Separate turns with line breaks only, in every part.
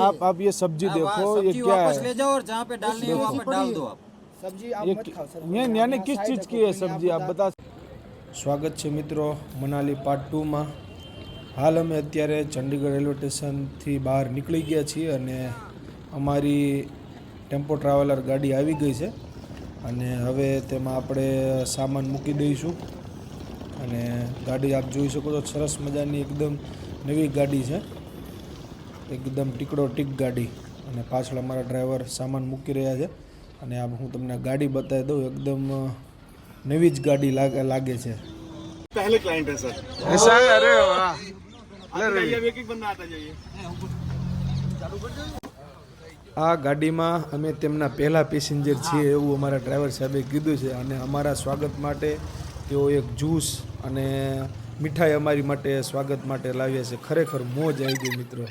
आप आप ये सब्जी
हाँ, वहाँ
देखो ये
सब्जी
क्या
वापस
है
ले जाओ और जहाँ पे डालनी है वहाँ पर डाल दो आप
सब्जी आप
ये
मत खाओ सर
ये यानी किस चीज़ की है सब्जी आप बता સ્વાગત છે મિત્રો મનાલી પાર્ટ ટુમાં હાલ અમે અત્યારે ચંડીગઢ રેલવે સ્ટેશનથી બહાર નીકળી ગયા છીએ અને અમારી ટેમ્પો ટ્રાવેલર ગાડી આવી ગઈ છે અને હવે તેમાં આપણે સામાન મૂકી દઈશું અને ગાડી આપ જોઈ શકો છો સરસ મજાની એકદમ નવી ગાડી છે એકદમ ટીકડો ટીક ગાડી. અને પાછળ અમારા ડ્રાઈવર સામાન મૂકી રહ્યા છે. અને આ હું તમને ગાડી બતાવી દઉં એકદમ નવી જ ગાડી લાગે લાગે છે. પહેલે ક્લાયન્ટ હે
સર અરે વાહ. અરે. એક એક આતા જઈએ.
આ ગાડીમાં અમે તેમના પહેલા પેસેન્જર છીએ એવું અમારા ડ્રાઈવર સાહેબે કીધું છે. અને અમારા સ્વાગત માટે તેઓ એક જ્યુસ અને મીઠાઈ અમારી માટે સ્વાગત માટે લાવ્યા છે. ખરેખર મોજ આવી ગઈ મિત્રો.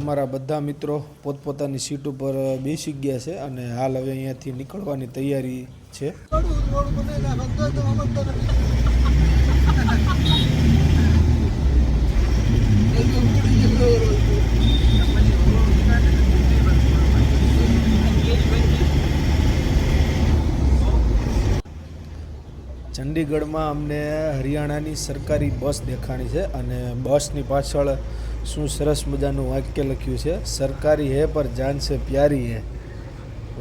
અમારા બધા મિત્રો પોતપોતાની સીટ ઉપર બેસી ગયા છે અને હાલ હવે અહીંયાથી નીકળવાની તૈયારી છે. ચંડીગઢમાં અમને હરિયાણાની સરકારી બસ દેખાણી છે અને બસની પાછળ શું સરસ મજાનું વાક્ય લખ્યું છે, સરકારી હે પર જાન છે પ્યારી હે.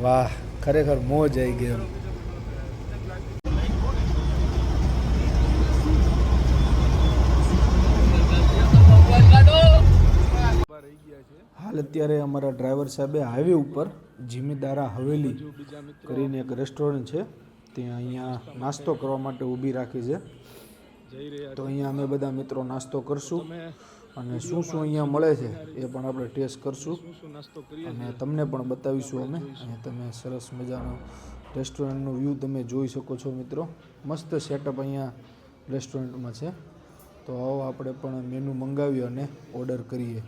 વાહ, ખરેખર મોજ આવી ગઈ એમ. હાલ અત્યારે અમારા ડ્રાઈવર સાહેબે હાઈવે ઉપર જિમીદારા હવેલી કરીને એક રેસ્ટોરન્ટ છે. ત્યાં અહીંયા નાસ્તો કરવા માટે ઊભી રાખી છે. તો અહીંયા અમે બધા મિત્રો નાસ્તો કરશું અને શું શું અહીંયા મળે છે એ પણ આપણે ટેસ્ટ કરશું. અને તમને પણ બતાવીશું અમે. અહીંયા તમે સરસ મજાનો રેસ્ટોરન્ટનો વ્યૂ તમે જોઈ શકો છો મિત્રો. મસ્ત સેટઅપ અહીંયા રેસ્ટોરન્ટમાં છે. તો આવો આપણે પણ મેનુ મંગાવીએ અને ઓર્ડર કરીએ.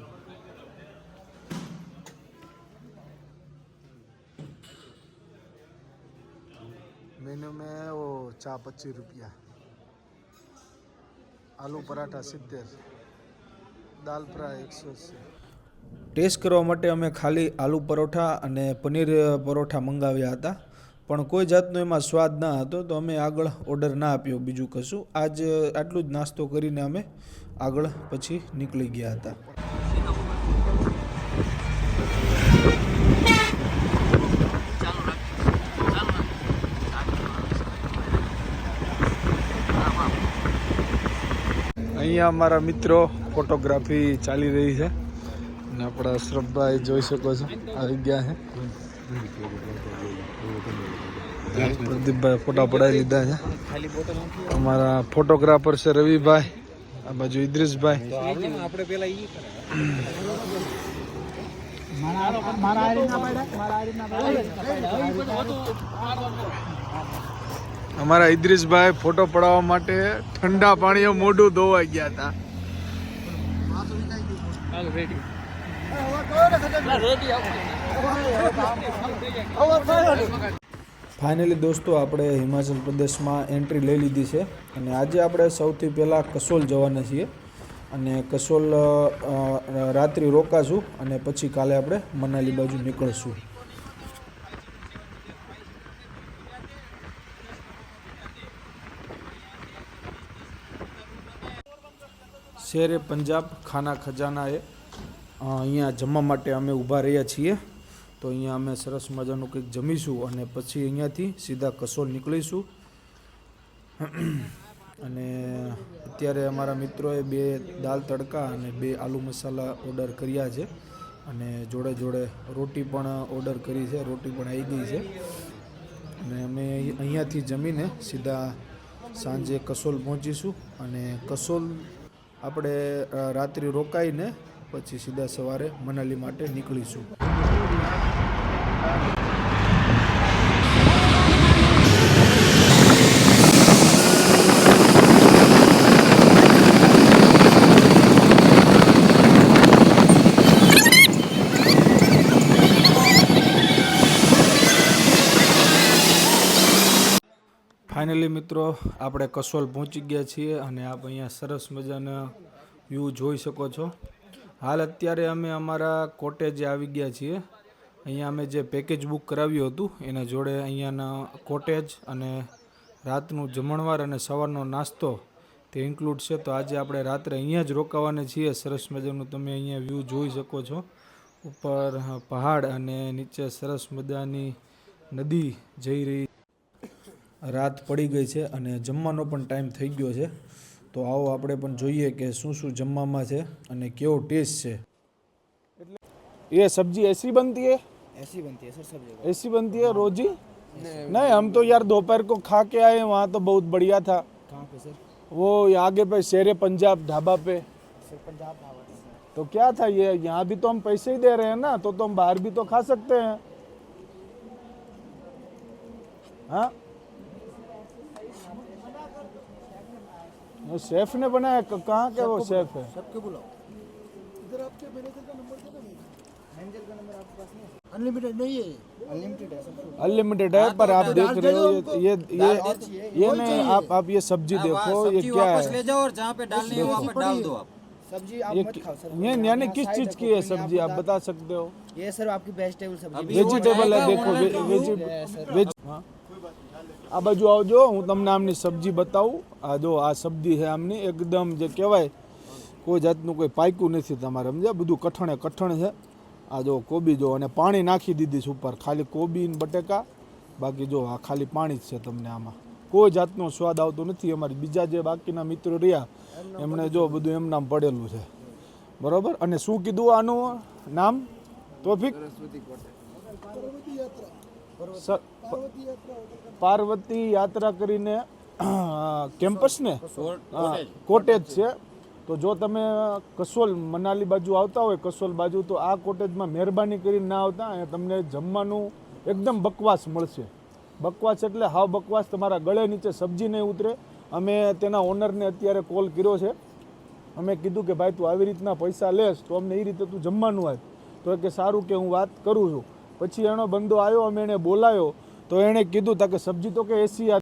मेन्यू में वो चा पच्चीस रुपया આલુ પરાઠા સિત્તેર દાલ ફ્રાય એકસો અસી ટેસ્ટ કરવા માટે અમે ખાલી આલુ પરોઠા અને પનીર પરોઠા મંગાવ્યા હતા પણ કોઈ જાતનો એમાં સ્વાદ ના હતો તો અમે આગળ ઓર્ડર ના આપ્યો બીજું કશું આજ આટલું જ નાસ્તો કરીને અમે આગળ પછી નીકળી ગયા હતા અહીંયા અમારા મિત્રો ફોટોગ્રાફી ચાલી રહી છે અને આપણા અશરફભાઈ જોઈ શકો છો આવી ગયા છે પ્રદીપભાઈ ફોટા પડાવી લીધા છે અમારા ફોટોગ્રાફર છે રવિભાઈ આ બાજુ ઇદ્રિસભાઈ
આપણે પેલા ઈ
અમારા ઇદ્રીશભાઈ ફોટો પડાવવા માટે ઠંડા પાણીએ મોઢું ધોવાઈ ગયા હતા. ફાઇનલી દોસ્તો, આપણે હિમાચલ પ્રદેશમાં એન્ટ્રી લઈ લીધી છે અને આજે આપણે સૌથી પહેલાં કસોલ જવાના છીએ અને કસોલ રાત્રિ રોકાશું અને પછી કાલે આપણે મનાલી બાજુ નીકળશું. શેરે પંજાબ ખાના ખજાના એ અહીંયા જમવા માટે અમે ઊભા રહ્યા છીએ. તો અહીંયા અમે સરસ મજાનું કંઈક જમીશું અને પછી અહીંયાથી સીધા કસોલ નીકળીશું. અને અત્યારે અમારા મિત્રોએ બે દાલ તડકા અને બે આલુ મસાલા ઓર્ડર કર્યા છે. અને જોડે જોડે રોટી પણ ઓર્ડર કરી છે, રોટી પણ આવી ગઈ છે. અને અમે અહીંયાથી જમીને સીધા સાંજે કસોલ પહોંચીશું અને કસોલ આપણે રાત્રિ રોકાઈને પછી સીધા સવારે મનાલી માટે નીકળીશું. ફાઇનલી મિત્રો, આપણે કસોલ પહોંચી ગયા છીએ અને આપ અહીંયા સરસ મજાના વ્યૂ જોઈ શકો છો. હાલ અત્યારે અમે અમારા કોટેજે આવી ગયા છીએ. અહીંયા અમે જે પેકેજ બુક કરાવ્યું હતું, એના જોડે અહીંયાના કોટેજ અને રાતનું જમણવાર અને સવારનો નાસ્તો તે ઇન્ક્લુડ છે. તો આજે આપણે રાત્રે અહીંયા જ રોકાવાના છીએ. સરસ મજાનું તમે અહીંયા વ્યૂ જોઈ શકો છો. ઉપર પહાડ અને નીચે સરસ મજાની નદી જઈ રહી રાત પડી ગઈ છે અને જમવાનો પણ ટાઈમ થઈ ગયો છે તો આવો આપણે પણ જોઈએ કે શું શું જમવામાં છે અને કેવો ટેસ્ટ છે ये सब्जी ऐसी बनती है
ऐसी बनती है सर सब जगह
ऐसी बनती है रोज ही नहीं हम तो यार दोपहर को खा के आए वहाँ तो बहुत बढ़िया था
कहाँ पे सर
वो ये आगे पे शेर पंजाब ढाबा पे
सर पंजाब ढाबा था सर
तो क्या था ये यहाँ भी तो हम पैसे ही दे रहे हैं ना तो तो हम बाहर भी तो खा सकते हैं हाँ वो सेफ़ ने बनाया कहाँ के वो सेफ़ है?
सबके बुलाओ। इधर आपके मैनेजर का नंबर तो देना मैनेजर का नंबर आपके पास नहीं है? अनलिमिटेड नहीं है अनलिमिटेड है
अनलिमिटेड है हाँ, पर आप देख रहे हो ये ये ये नहीं आप आप ये सब्ज़ी
हाँ,
देखो
हाँ,
ये क्या है?
ले जाओ और जहाँ पे डालनी है वहाँ पे डाल दो आप।
सब्ज़ी आप मत खाओ सर
यानी किस चीज़ की है सब्ज़ी आप बता सकते हो?
ये सर आपकी वेजिटेबल सब्ज़ी।
वेजिटेबल
है देखो वेजिटेबल આ બાજુ આવજો, હું તમને આમની સબ્જી બતાવું. આ જો, આ સબ્જી છે આમની. એકદમ જે કહેવાય, કોઈ જાતનું કોઈ પાક્યું નથી તમારે, સમજ્યા? બધું કઠણે કઠણ છે. આ જો કોબી જો, અને પાણી નાખી દીધી છે ઉપર. ખાલી કોબી ને બટેકા. બાકી જો, આ ખાલી પાણી જ છે તમને આમાં. કોઈ જાતનો સ્વાદ આવતો નથી અમારી. બીજા જે બાકીના મિત્રો રહ્યા, એમણે જો બધું એમ નામ પડેલું છે. બરોબર? અને શું કીધું આનું નામ? તોફિક? સ- પાર્વતી યાત્રા કરીને કેમ્પસ ને કોટેજ છે. તો જો તમે કસોલ મનાલી બાજુ આવતા હોય, કસોલ બાજુ, તો આ કોટેજમાં મહેરબાની કરીને ના આવતા, અહીંયા તમને જમવાનું એકદમ બકવાસ મળશે. બકવાસ એટલે હાવ બકવાસ, તમારા ગળે નીચે સબ્જી નહીં ઉતરે. અમે તેના ઓનરને અત્યારે કોલ કર્યો છે. અમે કીધું કે, ભાઈ, તું આવી રીતના પૈસા લેશ, તો અમને એ રીતે તું જમવાનું હોય તો કે, સારું કે હું વાત કરું છું. પછી એનો બંદો આવ્યો અમે એને બોલાયો તો એણે કીધું તા કે સબ્જી તો કે એસી આ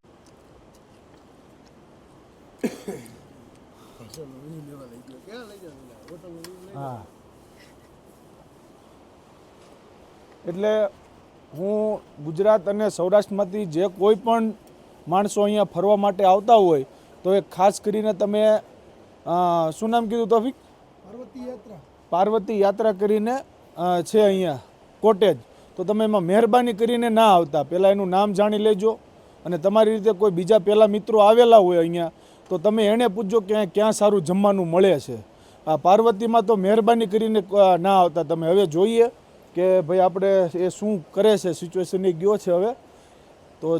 હા. એટલે હું ગુજરાત અને સૌરાષ્ટ્રમાંથી જે કોઈ પણ માણસો અહીંયા ફરવા માટે આવતા હોય તો એ ખાસ કરીને તમે શું નામ કીધું તોફિક? પાર્વતી યાત્રા. કરીને છે અહીંયા કોટેજ. તો તમે એમાં મહેરબાની કરીને ના આવતા. પહેલાં એનું નામ જાણી લેજો. અને તમારી રીતે કોઈ બીજા પહેલાં મિત્રો આવેલા હોય અહીંયા, તો તમે એને પૂછજો કે ક્યાં સારું જમવાનું મળે છે. આ પાર્વતીમાં તો મહેરબાની કરીને ના આવતા. તમે હવે જોઈએ કે ભાઈ આપણે એ શું કરે છે સિચ્યુએશન એ ગયો છે હવે. તો